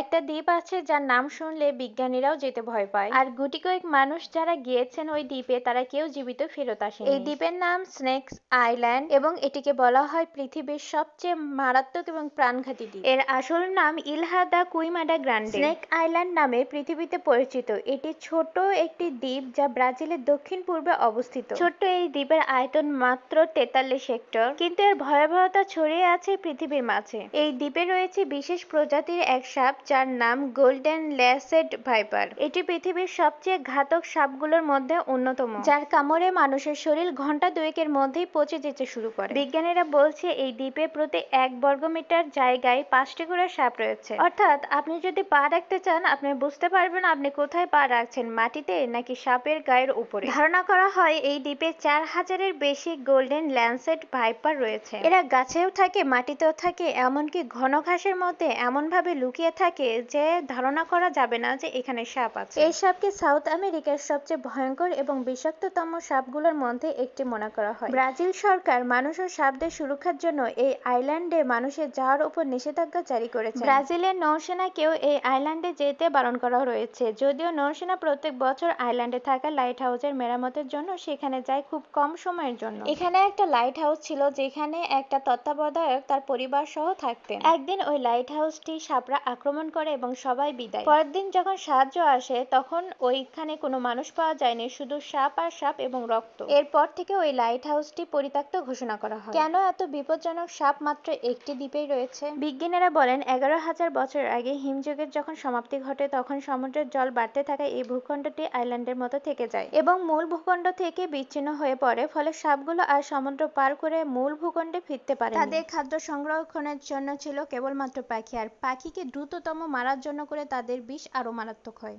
একটা দ্বীপ আছে যার নাম শুনলে বিজ্ঞানীরাও যেতে ভয় পায়। আর গুটি কয়েক মানুষ যারা গিয়েছেন ওই দ্বীপে, তারা কেউ জীবিত ফেরত আসে এই দ্বীপের নাম স্নেকস আইল্যান্ড এবং এটিকে বলা হয় পৃথিবীর সবচেয়ে মারাত্মক এবং প্রাণঘাতী দ্বীপ। এর আসল নাম Ilha da Queimada Grande. Snake island নামে পৃথিবীতে পরিচিত। এটি ছোট একটি দ্বীপ যা ব্রাজিলের দক্ষিণ পূর্বে অবস্থিত। ছোট্ট এই দ্বীপের আয়তন মাত্র তেতাল্লিশ হেক্টর, কিন্তু এর ভয়াবহতা ছড়িয়ে আছে পৃথিবীর মাঝে। এই দ্বীপে রয়েছে বিশেষ প্রজাতির এক সাপ যার নাম গোল্ডেন ল্যাসেড ভাইপার। এটি পৃথিবীর সবচেয়ে ঘাতক সাপগুলোর মধ্যে অন্যতম। যার কামড়ে মানুষের শরীর ঘণ্টা দুয়েকের মধ্যেই পচে যেতে শুরু করে। বিজ্ঞানীরা বলছে, এই দ্বীপে প্রতি এক বর্গমিটার জায়গায় পাঁচটি করে সাপ রয়েছে। অর্থাৎ আপনি যদি পা রাখতে চান, আপনি বুঝতে পারবেন আপনি কোথায় পা রাখছেন, মাটিতে নাকি সাপের গায়ের উপরে। ধারণা করা হয়, এই দ্বীপে চার হাজারের বেশি গোল্ডেন ল্যান্সেট ভাইপার রয়েছে। এরা গাছেও থাকে, মাটিতেও থাকে, এমনকি ঘন ঘাসের মধ্যে এমন ভাবে লুকিয়ে থাকে যে ধারণা করা যাবে না যে এখানে সাপ আছে। এই সাপকে সাউথ আমেরিকার সবচেয়ে ভয়ঙ্কর এবং বিষাক্ততম সাপগুলোর মধ্যে একটি মনে করা হয়। ব্রাজিল সরকার মানুষ ও সাপদের সুরক্ষার জন্য এই আইল্যান্ডে মানুষের যাওয়ার উপর নিষেধাজ্ঞা জারি করেছে। ব্রাজিলের নৌসেনাকেও এই আইল্যান্ডে যেতে বারণ করা রয়েছে। যদিও নৌসেনা প্রত্যেক বছর আইল্যান্ডে থাকা লাইট হাউসের মেরামতের জন্য সেখানে যায় খুব কম সময়ের জন্য। এখানে একটা লাইট হাউস ছিল যেখানে একটা তত্ত্বাবধায়ক তার পরিবার সহ থাকতেন। একদিন ওই লাইট হাউসটি সাপরা আক্রমণ করে এবং সবাই বিদায়। পরের দিন যখন সাহায্য আসে, তখন ওইখানে কোনো মানুষ পাওয়া যায়নি, শুধু সাপ আর সাপ এবং রক্ত। এরপর থেকে ওই লাইট হাউসটি পরিত্যক্ত ঘোষণা করা হয়। কেন এত বিপজ্জনক সাপ মাত্র একটি দ্বীপেই রয়েছে? বিজ্ঞানীরা বলেন, এগারো হাজার বছর আগে হিমযুগের যখন সমাপ্তি ঘটে, তখন সমুদ্রের জল বাড়তে থাকা এই ভূখণ্ডটি আইল্যান্ডের মতো থেকে যায় এবং মূল ভূখণ্ড থেকে বিচ্ছিন্ন হয়ে পড়ে, ফলে সাপগুলো আর সমুদ্র পার করে মূল ভূখণ্ডে ফিরতে পারে তাদের খাদ্য সংরক্ষণের জন্য ছিল কেবলমাত্র পাখি, আর পাখিকে দ্রুততম মারার জন্য করে তাদের বিষ আরও মারাত্মক হয়।